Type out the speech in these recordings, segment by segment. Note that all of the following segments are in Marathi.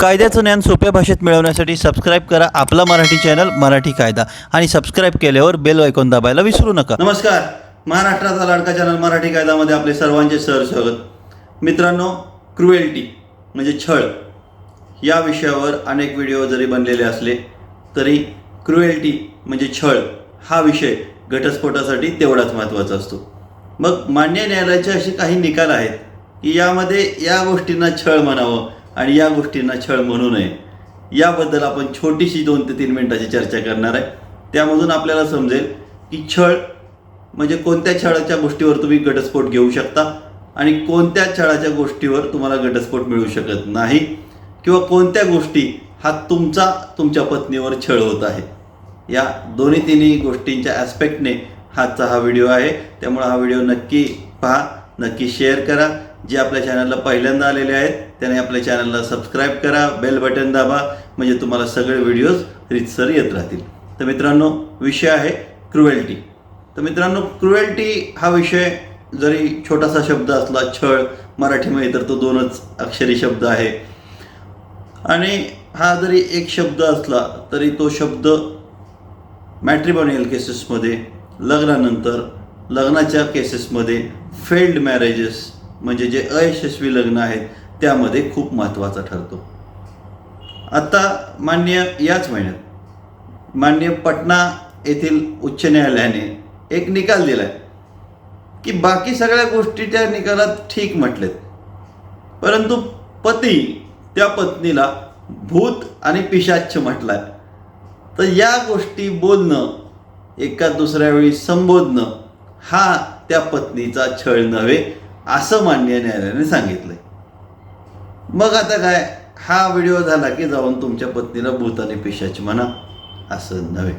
कायद्याचं ज्ञान सोप्या भाषेत मिळवण्यासाठी सबस्क्राईब करा आपला मराठी चॅनल मराठी कायदा. आणि सबस्क्राईब केल्यावर बेल ऐकून दाबायला विसरू नका. नमस्कार. महाराष्ट्राचा लाडका चॅनल मराठी कायद्यामध्ये आपले सर्वांचे सर स्वागत. मित्रांनो क्रुएल्टी म्हणजे छळ या विषयावर अनेक व्हिडिओ जरी बनलेले असले तरी क्रुएल्टी म्हणजे छळ हा विषय घटस्फोटासाठी तेवढाच महत्त्वाचा असतो. मग मान्य न्यायालयाचे असे काही निकाल आहेत की यामध्ये या गोष्टींना छळ म्हणावं आणि या गोष्टींना छळ म्हणू नये. याबद्दल आपण छोटीशी दोन ते तीन मिनिटाची चर्चा करणार आहे. त्यामधून आपल्याला समजेल की छळ म्हणजे कोणत्या छळाच्या गोष्टीवर तुम्ही घटस्फोट घेऊ शकता आणि कोणत्या छळाच्या गोष्टीवर तुम्हाला घटस्फोट मिळू शकत नाही किंवा कोणत्या गोष्टी हा तुमचा तुमच्या पत्नीवर छळ होत आहे. या दोन्ही तिन्ही गोष्टींच्या ॲस्पेक्टने हाचा हा व्हिडिओ आहे. त्यामुळे हा व्हिडिओ नक्की पहा नक्की शेअर करा. जे आपल्या चॅनलला पहिल्यांदा आलेले आहेत त्याने आपल्या चॅनलला सबस्क्राईब करा बेल बटन दाबा म्हणजे तुम्हाला सगळे व्हिडिओज रितसर येत राहतील. तर मित्रांनो विषय आहे क्रुएल्टी तर मित्रांनो क्रुएल्टी हा विषय जरी छोटासा शब्द असला छळ मराठीमध्ये तर तो दोनच अक्षरी शब्द आहे. आणि हा जरी एक शब्द असला तरी तो शब्द मॅट्रिमोनियल केसेसमध्ये लग्नानंतर लग्नाच्या केसेसमध्ये फेल्ड मॅरेजेस म्हणजे जे अयशस्वी लग्न आहेत त्यामध्ये खूप महत्त्वाचा ठरतो. आता मान्य याच महिन्यात मान्य पटना येथील उच्च न्यायालयाने एक निकाल दिलाय की बाकी सगळ्या गोष्टी त्या निकालात ठीक म्हटलेत. परंतु पती त्या पत्नीला भूत आणि पिशाच्छ म्हटलाय. तर या गोष्टी बोलणं एका दुसऱ्या वेळी संबोधणं हा त्या पत्नीचा छळ नव्हे असं मान्य न्यायालयाने सांगितलंय. मग आता काय? हा व्हिडिओ झाला की जाऊन तुमच्या पत्नीला भूताने पिशाची म्हणा असं नव्हे.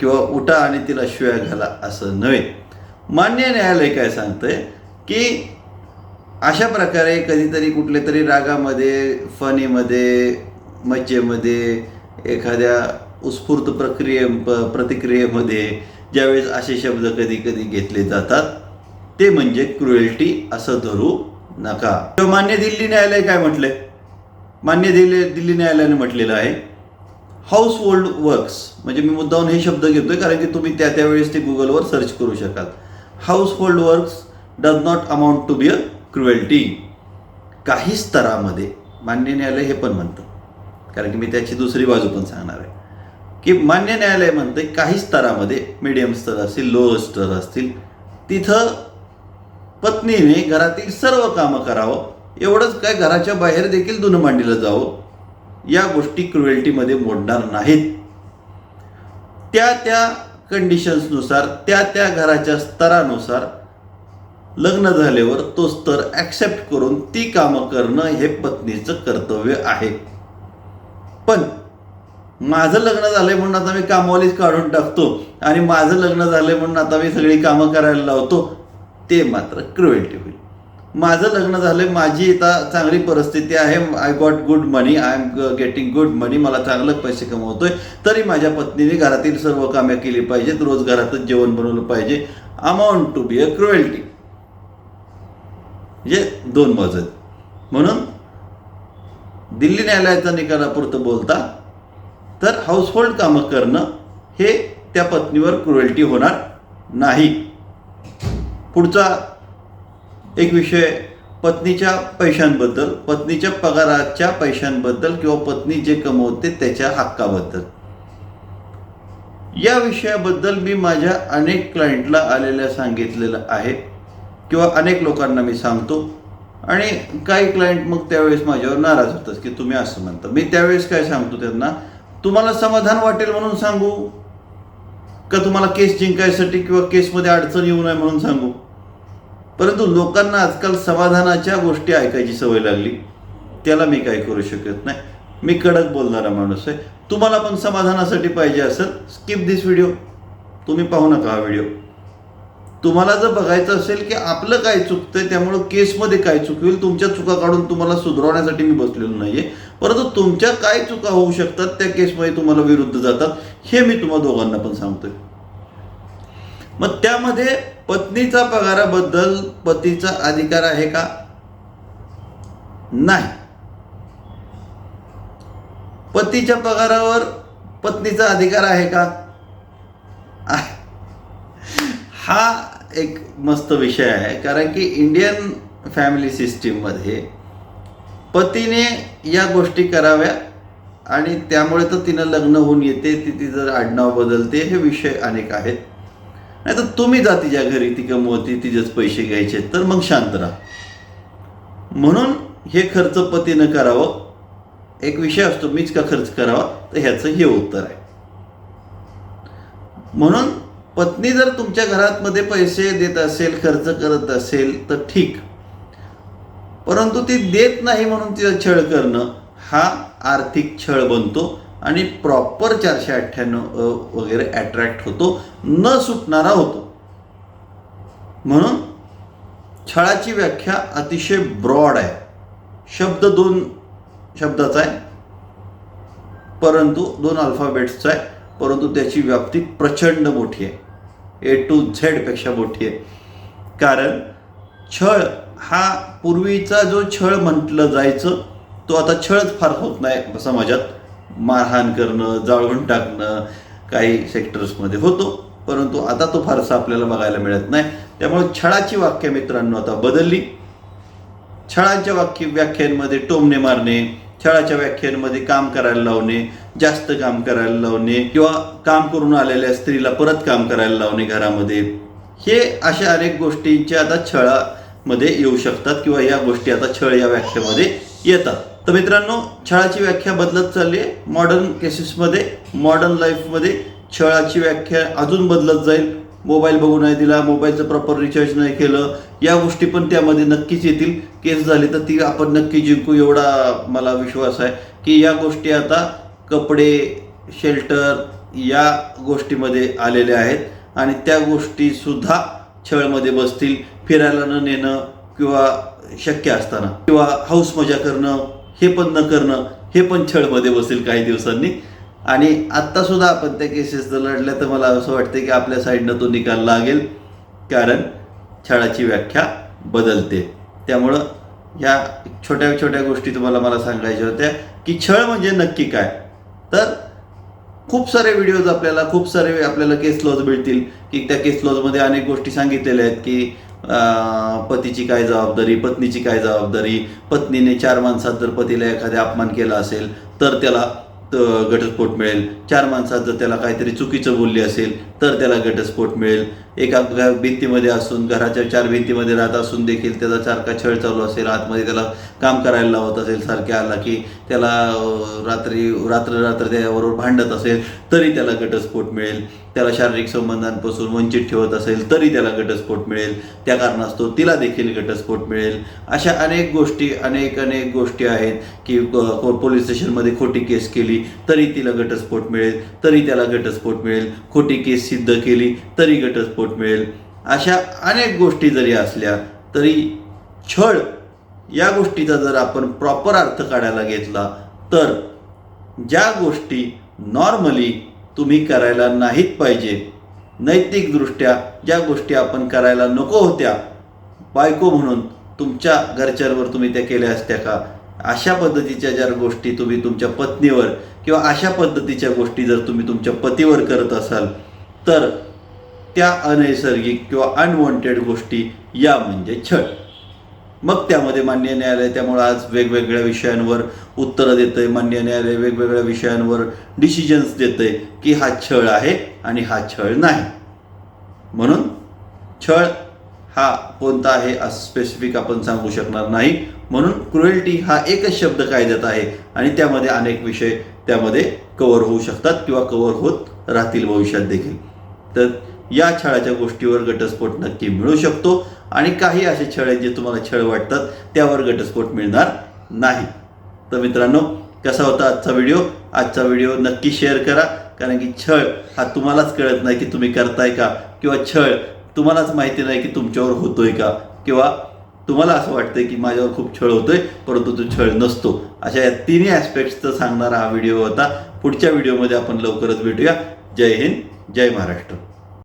किंवा उठा आणि तिला शिव्या घाला असं नव्हे. मान्य न्यायालय काय सांगतंय? की अशा प्रकारे कधीतरी कुठल्या तरी रागामध्ये फनीमध्ये मज्जेमध्ये एखाद्या उत्स्फूर्त प्रक्रिये प- प्रतिक्रियेमध्ये ज्यावेळेस असे शब्द कधी कधी घेतले जातात ते म्हणजे क्रुएल्टी असं धरू नका. तर मान्य दिल्ली न्यायालय काय म्हटलंय? मान्य दिल्ली दिल्ली न्यायालयाने म्हटलेलं आहे हाऊस होल्ड वर्क्स म्हणजे मी मुद्दाहून हे शब्द घेतोय कारण की तुम्ही त्या त्यावेळेस ते गुगलवर सर्च करू शकाल. Household works does not amount to be a cruelty काही स्तरामध्ये मान्य न्यायालय हे पण म्हणतं. कारण की मी त्याची दुसरी बाजू पण सांगणार आहे. की मान्य न्यायालय म्हणते काही स्तरामध्ये मीडियम स्तर असतील लो स्तर असतील तिथं पत्नीने घरातील सर्व कामं करावं. एवढंच काय घराच्या बाहेर देखील धुणं मांडलं जावं. या गोष्टी क्रुएल्टीमध्ये मोडणार नाहीत. त्या त्या कंडिशन्सनुसार त्या त्या घराच्या स्तरानुसार लग्न झाल्यावर तो स्तर ॲक्सेप्ट करून ती कामं करणं हे पत्नीचं कर्तव्य आहे. पण माझं लग्न झालंय म्हणून आता मी कामवालीच काढून टाकतो आणि माझं लग्न झालंय म्हणून आता मी सगळी कामं करायला लावतो. ते मात्र क्रुएल्टी होईल. माझं लग्न झालं माझी आता चांगली परिस्थिती आहे. I got good money I am getting good money मला चांगलं पैसे कमवतोय. तरी माझ्या पत्नीने घरातील सर्व कामे केली पाहिजेत. रोज घरातच जेवण बनवलं पाहिजे. Amount to be a cruelty म्हणजे दोन बाजू म्हणून दिल्ली न्यायालयाचा निकालापुरतं बोलता तर हाऊसहोल्ड कामं करणं हे त्या पत्नीवर क्रुएल्टी होणार नाही. पुढचा एक विषय पत्नीच्या पैशांबद्दल पत्नीच्या पगाराच्या पैशांबद्दल किंवा पत्नी जे कमवते त्याच्या हक्काबद्दल. या विषयाबद्दल मी माझ्या अनेक क्लायंटला आलेल्या सांगितलेलं आहे किंवा अनेक लोकांना मी सांगतो. आणि काही क्लायंट मग त्यावेळेस माझ्यावर नाराज होतात की तुम्ही असं म्हणता. मी त्यावेळेस काय सांगतो त्यांना तुम्हाला समाधान वाटेल म्हणून सांगू? का तुम्हाला केस जिंकायसाठी किंवा केसमध्ये अडचण येऊ नये म्हणून सांगू? परंतु लोकांना आजकाल समाधानाच्या गोष्टी ऐकायची सवय लागली. त्याला मी काय करू शकत नाही. मी कडक बोलणारा माणूस आहे. तुम्हाला पण समाधानासाठी पाहिजे असेल स्किप दिस व्हिडिओ तुम्ही पाहू नका हा व्हिडिओ तुम्हाला जर बघायचं असेल की आपलं काय चुकतंय त्यामुळं केसमध्ये काय चुकवेल तुमच्या चुका काढून तुम्हाला सुधारवण्यासाठी मी बसलेलो नाही आहे परंतु तुमच्या काय चुका होऊ शकतात त्या केसमध्ये तुम्हाला विरुद्ध जातात हे मी तुम्हा दोघांना पण सांगतोय. मग त्यामध्ये पत्नीचा पगाराबद्दल पतीचा अधिकार आहे का? नाही. पतीच्या पगारावर पत्नीचा अधिकार आहे का? हा एक मस्त विषय आहे कारण की इंडियन फॅमिली सिस्टीममध्ये पतीने या गोष्टी कराव्या आणि त्यामुळे तर तिनं लग्न होऊन येते ती तिचं आडनाव बदलते हे विषय अनेक आहेत. नाही तर तुम्ही जा तिच्या घरी ती कमवती तिचेच पैसे घ्यायचे तर मग शांत राहा. म्हणून हे खर्च पतीनं करावं. एक विषय असतो मीच का खर्च करावा? तर ह्याचं हे उत्तर आहे. म्हणून पत्नी जर तुमच्या घरात मध्ये पैसे देत असेल खर्च करत असेल तर ठीक. परंतु ती देत नाही म्हणून तिचा छळ करणं हा आर्थिक छळ बनतो. आणि प्रॉपर चारशे अठ्ठ्याण्णव अ, वगैरे अट्रॅक्ट होतो. न सुटणारा होतो. म्हणून छळाची व्याख्या अतिशय ब्रॉड आहे. शब्द दोन शब्दाचा आहे. परंतु दोन अल्फाबेट्सचा आहे. परंतु त्याची व्याप्ती प्रचंड मोठी आहे. ए टू झेडपेक्षा मोठी आहे. कारण छळ हा पूर्वीचा जो छळ म्हटलं जायचं तो आता छळच फार होत नाही समाजात. मारहाण करणं जाळून टाकणं काही सेक्टर्समध्ये होतो. परंतु आता तो फारसा आपल्याला बघायला मिळत नाही. त्यामुळे छळाची वाक्य मित्रांनो आता बदलली. छळांच्या वाक्य व्याख्यांमध्ये टोमणे मारणे छळाच्या व्याख्यांमध्ये काम करायला लावणे जास्त काम करायला लावणे किंवा काम करून आलेल्या स्त्रीला परत काम करायला लावणे घरामध्ये हे अशा अनेक गोष्टींच्या आता छळामध्ये येऊ शकतात किंवा या गोष्टी आता छळ या व्याख्येमध्ये येतात. तर मित्रांनो छळाची व्याख्या बदलत चालली आहे. मॉडर्न केसेसमध्ये मॉडर्न लाईफमध्ये छळाची व्याख्या अजून बदलत जाईल. मोबाईल बघू नाही दिला मोबाईलचं प्रॉपर रिचार्ज नाही केलं. या गोष्टी पण त्यामध्ये नक्कीच येतील. केस झाली तर ती आपण नक्की जिंकू एवढा मला विश्वास आहे. की या गोष्टी आता कपडे शेल्टर या गोष्टीमध्ये आलेल्या आहेत. आणि त्या गोष्टीसुद्धा छळमध्ये बसतील. फिरायला न नेणं किंवा शक्य असताना. किंवा हाऊस मजा करणं हे पण न करणं हे पण छळमध्ये बसेल काही दिवसांनी. आणि आत्तासुद्धा आपण त्या केसेस जर लढल्या तर मला असं वाटतं की आपल्या साईडनं तो निकाल लागेल. कारण छळाची व्याख्या बदलते. त्यामुळं ह्या छोट्या छोट्या गोष्टी तुम्हाला मला सांगायच्या होत्या की छळ म्हणजे नक्की काय? तर खूप सारे व्हिडिओज आपल्याला खूप सारे आपल्याला केस लॉज मिळतील. की त्या केस लॉजमध्ये अनेक गोष्टी सांगितलेल्या आहेत की पतीची काय जबाबदारी पत्नीची काय जबाबदारी पत्नीने चार माणसात जर पतीला एखादा अपमान केला असेल तर त्याला घटस्फोट मिळेल. चार माणसात जर त्याला काहीतरी चुकीचं बोलली असेल तर त्याला घटस्फोट मिळेल. एका भिंतीमध्ये असून घराच्या चार भिंतीमध्ये राहत असून देखील त्याचा सारखा छळ चालू असेल. आतमध्ये त्याला काम करायला लावत असेल सारखे आला की त्याला रात्री रात्र रात्र त्याबरोबर भांडत असेल तरी त्याला घटस्फोट मिळेल. त्याला शारीरिक संबंधांपासून वंचित ठेवत असेल तरी त्याला घटस्फोट मिळेल. त्या कारणास्तव तिला देखील घटस्फोट मिळेल. अशा अनेक गोष्टी अनेक अनेक गोष्टी आहेत की पोलीस स्टेशनमध्ये खोटी केस केली तरी तिला घटस्फोट मिळेल. तरी त्याला घटस्फोट मिळेल. खोटी केस सिद्ध केली तरी घटस्फोट मिळेल. अशा अनेक गोष्टी जरी असल्या तरी छळ या गोष्टीचा जर आपण प्रॉपर अर्थ काढायला घेतला तर ज्या गोष्टी नॉर्मली तुम्ही करायला नाहीत पाहिजे नैतिकदृष्ट्या ज्या गोष्टी आपण करायला नको होत्या बायको म्हणून तुमच्या घरच्यांवर तुम्ही त्या केल्या असत्या का? अशा पद्धतीच्या ज्या गोष्टी तुम्ही तुमच्या पत्नीवर किंवा अशा पद्धतीच्या गोष्टी जर तुम्ही तुमच्या पतीवर करत असाल तर त्या अनैसर्गिक किंवा अनवॉन्टेड गोष्टी या म्हणजे छळ. मग त्यामध्ये मान्य न्यायालय त्यामुळे आज वेगवेगळ्या विषयांवर उत्तरं देतंय मान्य न्यायालय वेगवेगळ्या विषयांवर डिसिजन्स आहे की हा छळ आहे आणि हा छळ नाही. म्हणून छळ हा कोणता आहे असं स्पेसिफिक आपण सांगू शकणार नाही. म्हणून क्रुएल्टी हा एकच शब्द कायद्यात आहे आणि त्यामध्ये अनेक विषय त्यामध्ये कव्हर होऊ शकतात किंवा कव्हर होत राहतील भविष्यात देखील. तर या छळाच्या गोष्टीवर घटस्फोट नक्की मिळू शकतो. आणि काही असे छळ आहेत जे तुम्हाला छळ वाटतात त्यावर घटस्फोट मिळणार नाही. तर मित्रांनो कसा होता आजचा व्हिडिओ? आजचा व्हिडिओ नक्की शेअर करा कारण की छळ हा तुम्हालाच कळत नाही की तुम्ही करताय का किंवा छळ तुम्हालाच माहिती नाही की तुमच्यावर होतोय का किंवा तुम्हाला असं वाटतंय की माझ्यावर खूप छळ होतोय परंतु तो छळ नसतो. अशा या तिन्ही ॲस्पेक्ट्सचं सांगणारा हा व्हिडिओ होता. पुढच्या व्हिडिओमध्ये आपण लवकरच भेटूया. जय हिंद. जय महाराष्ट्र.